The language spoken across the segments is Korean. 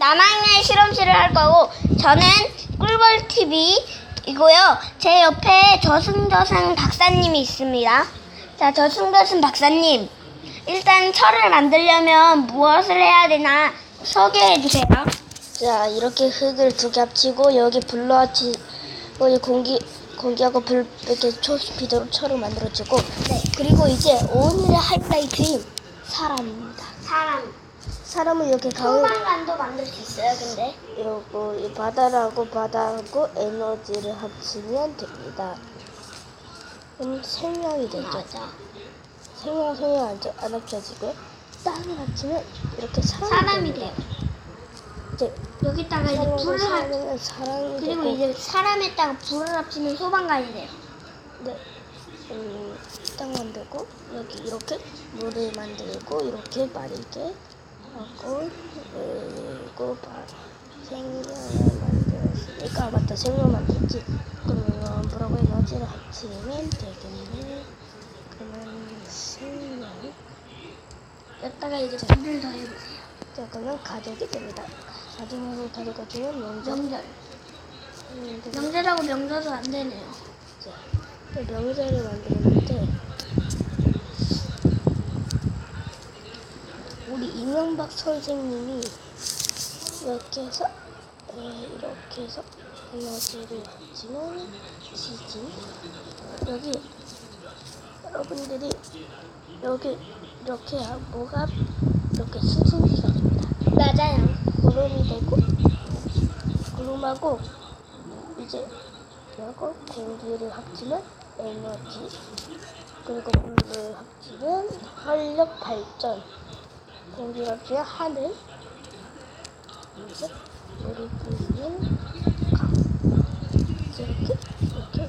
남학년 실험실을 할 거고 저는 꿀벌 TV이고요. 제 옆에 저승저승 박사님이 있습니다. 자, 저승저승 박사님. 일단 철을 만들려면 무엇을 해야 되나 소개해 주세요. 자, 이렇게 흙을 두 개 합치고 여기 불로 합치 여기 공기 공기하고 불 이렇게 초스피드로 철을 만들어주고 네. 그리고 이제 오늘의 하이라이트인 사람입니다. 사람. 사람은 이렇게 가운 소방관도 만들 수 있어요, 근데. 이러고 이 바다라고 바다하고 에너지를 합치면 됩니다. 그럼 생명이 되죠. 맞아. 생명 생명 안, 안 합쳐지고요. 땅을 합치면 이렇게 사람이, 사람이. 돼요. 이제 여기다가 이제 불을 합 사람은 사람이 그리고 되고 이제 사람에다가 불을 합치면 소방관이 돼요. 네. 음, 땅 만들고 여기 이렇게 물을 만들고 이렇게 마르게 하고 그리고 바- 생명을 만들었으니까 아, 맞다 생명 만들었지 그러면 뭐라고 에너지를 합치면 되겠네 그러면 생명 여기다가 이제 불을 더해보세요. 자 그러면 가족이 됩니다 가족으로 가져가 주면 명절 명절. 음, 명절하고 명절도 안 되네요. 자, 또 명절을 만들었는데 우리 이명박 선생님이 이렇게 해서 에, 이렇게 해서 에너지를 합치면 지지 여기 여러분들이 여기 이렇게 뭐가 이렇게 수증기가 됩니다. 맞아요. 구름이 되고 구름하고 이제 이거 공기를 합치면 에너지 그리고 물을 합치면 활력 발전 합치면 하늘. 물이 부으면 강 이렇게 이렇게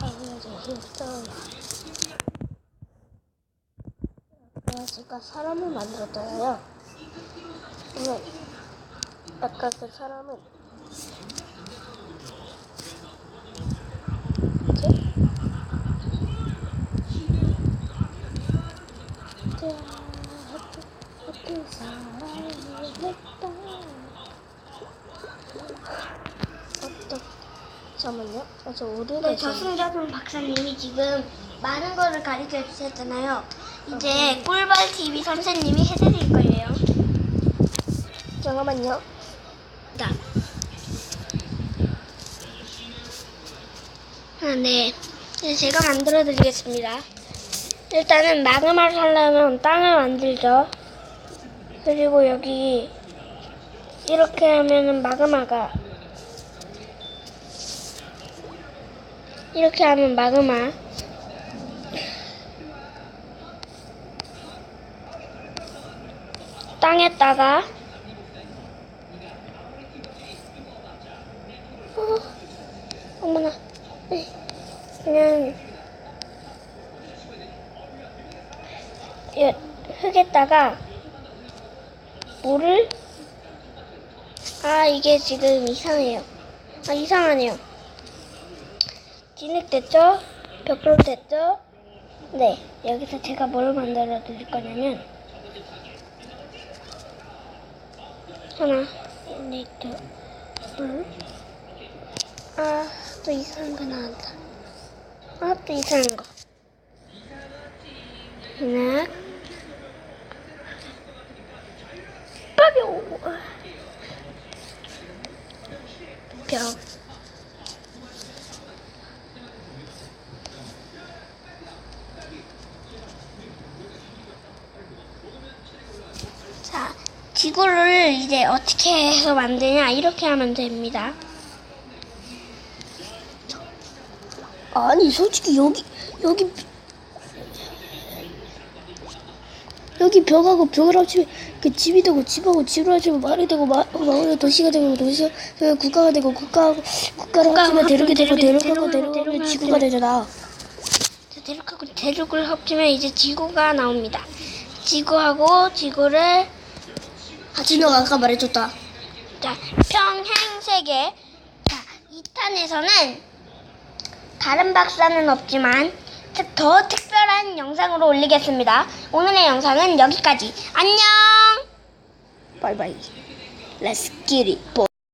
하늘에서 했어요 그래서 제가 사람을 만들었잖아요. 그러면 아까 그 사람은 이렇게 자, 하트, 하트 사랑을 했다 어떡 잠깐만요 아, 저 오류가 네, 있어요 저승저승 박사님이 지금 많은 거를 가르쳐 주셨잖아요. 이제 꿀벌 TV 선생님이 해드릴 거예요. 잠깐만요 자. 아, 네. 네, 제가 만들어 드리겠습니다. 일단은 마그마를 하려면 땅을 만들죠. 그리고 여기 이렇게 하면은 마그마가 이렇게 하면 마그마. 땅에다가. 어, 어머나. 네, 그냥 이 흙에다가 물을. 아 이게 지금 이상해요. 아 이상하네요 진흙됐죠? 벽돌 됐죠? 네 여기서 제가 뭘 만들어 드릴 거냐면 하나 리터 물 아, 또 이상한 거 나왔다. 아, 또 이상한 거. 하나, 빠벼. 벽. 자, 지구를 이제 어떻게 해서 만드냐, 이렇게 하면 됩니다. 아니 솔직히 여기 여기 여기 벽하고 벽을 합치면 그 집이 되고 집하고 집을 합치면 마을이 되고 마, 마을이 도시가 되고 도시가 되고 국가가 되고 국가하고 국가를 합치면 대륙이 되고 대륙하고 대륙, 대륙하면 대륙, 지구가. 되잖아. 자, 대륙하고 대륙을 합치면 이제 지구가 나옵니다. 지구하고 지구를 진호가 아까 말해줬다. 자, 평행세계. 자, 2탄에서는 다른 박사는 없지만 특- 더 특별한 영상으로 올리겠습니다. 오늘의 영상은 여기까지. 안녕! 바이바이. Let's get it, boy.